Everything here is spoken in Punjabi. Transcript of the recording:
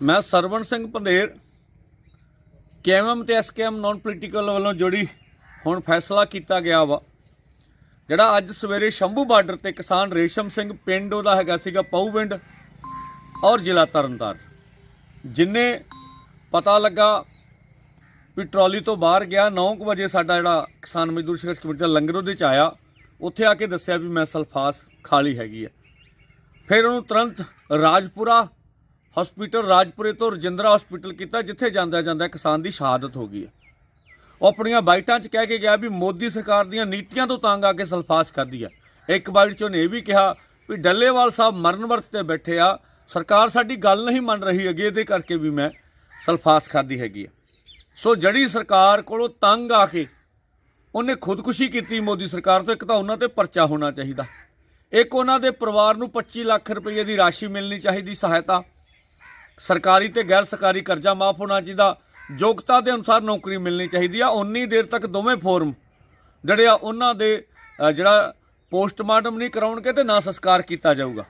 ਮੈਂ ਸਰਵਣ ਸਿੰਘ ਪੰਧੇਰ ਕੇਐਮਐਮ ਤੇ ਐਸਕੇਐਮ ਨਾਨ ਪੋਲੀਟੀਕਲ ਵੱਲੋਂ ਜੁੜੀ ਹੁਣ ਫੈਸਲਾ ਕੀਤਾ ਗਿਆ ਵਾ, ਜਿਹੜਾ ਅੱਜ ਸਵੇਰੇ ਸ਼ੰਭੂ ਬਾਰਡਰ ਤੇ ਕਿਸਾਨ ਰੇਸ਼ਮ ਸਿੰਘ ਪਿੰਡ ਉਹਦਾ ਹੈਗਾ ਸੀਗਾ ਪਊਵਿੰਡ ਔਰ ਜ਼ਿਲ੍ਹਾ ਤਰਨਤਾਰਨ। ਜਿੰਨੇ ਪਤਾ ਲੱਗਾ ਵੀ ਟਰਾਲੀ ਤੋਂ ਬਾਹਰ ਗਿਆ 9:00 ਵਜੇ ਸਾਡਾ ਜਿਹੜਾ ਕਿਸਾਨ ਮਜ਼ਦੂਰ ਸੰਘਰਸ਼ ਕਮੇਟੀ ਦਾ ਲੰਗਰ ਉਹਦੇ ਚ ਆਇਆ, ਉੱਥੇ ਆ ਕੇ ਦੱਸਿਆ ਵੀ ਮੈਂ ਸਲਫਾਸ ਖਾਲੀ ਹੈਗੀ ਆ। ਫਿਰ ਉਹਨੂੰ ਤੁਰੰਤ ਰਾਜਪੁਰਾ ਹਸਪੀਟਲ ਰਾਜਪੁਰੇ ਤੋਂ ਰਜਿੰਦਰਾ ਹਸਪੀਟਲ ਕੀਤਾ, ਜਿੱਥੇ ਜਾਂਦਾ ਜਾਂਦਾ ਕਿਸਾਨ ਦੀ ਸ਼ਹਾਦਤ ਹੋ ਗਈ ਹੈ। ਉਹ ਆਪਣੀਆਂ ਬਾਈਟਾਂ 'ਚ ਕਹਿ ਕੇ ਗਿਆ ਵੀ ਮੋਦੀ ਸਰਕਾਰ ਦੀਆਂ ਨੀਤੀਆਂ ਤੋਂ ਤੰਗ ਆ ਕੇ ਸਲਫਾਸ ਖਾਧੀ ਆ ਇੱਕ ਬਾਈਟ 'ਚ ਉਹਨੇ ਇਹ ਵੀ ਕਿਹਾ ਵੀ ਡੱਲੇਵਾਲ ਸਾਹਿਬ ਮਰਨ ਵਰਤ ਤੇ ਬੈਠੇ ਆ, ਸਰਕਾਰ ਸਾਡੀ ਗੱਲ ਨਹੀਂ ਮੰਨ ਰਹੀ ਹੈਗੀ, ਇਹਦੇ ਕਰਕੇ ਵੀ ਮੈਂ ਸਲਫਾਸ ਖਾਧੀ ਹੈਗੀ ਆ ਸੋ ਜਿਹੜੀ ਸਰਕਾਰ ਕੋਲੋਂ ਤੰਗ ਆ ਕੇ ਉਹਨੇ ਖੁਦਕੁਸ਼ੀ ਕੀਤੀ ਮੋਦੀ ਸਰਕਾਰ ਤੋਂ, ਇੱਕ ਤਾਂ ਉਹਨਾਂ ਤੇ ਪਰਚਾ ਹੋਣਾ ਚਾਹੀਦਾ। ਇੱਕ ਉਹਨਾਂ ਦੇ ਪਰਿਵਾਰ ਨੂੰ 25 ਲੱਖ ਰੁਪਏ ਦੀ ਰਾਸ਼ੀ ਮਿਲਣੀ ਚਾਹੀਦੀ, ਸਹਾਇਤਾ। ਸਰਕਾਰੀ ਤੇ ਗੈਰ ਸਰਕਾਰੀ ਕਰਜ਼ਾ ਮਾਫ ਹੋਣਾ ਚਾਹੀਦਾ। ਯੋਗਤਾ ਦੇ ਅਨੁਸਾਰ ਨੌਕਰੀ ਮਿਲਣੀ ਚਾਹੀਦੀ ਆ। ਉਨੀ ਦੇਰ ਤੱਕ ਦੋਵੇਂ ਫੋਰਮ ਜਿਹੜੇ ਆ, ਉਹਨਾਂ ਦੇ ਜਿਹੜਾ ਪੋਸਟਮਾਰਟਮ ਨਹੀਂ ਕਰਾਉਣਗੇ ਤੇ ਨਾ ਸੰਸਕਾਰ ਕੀਤਾ ਜਾਊਗਾ।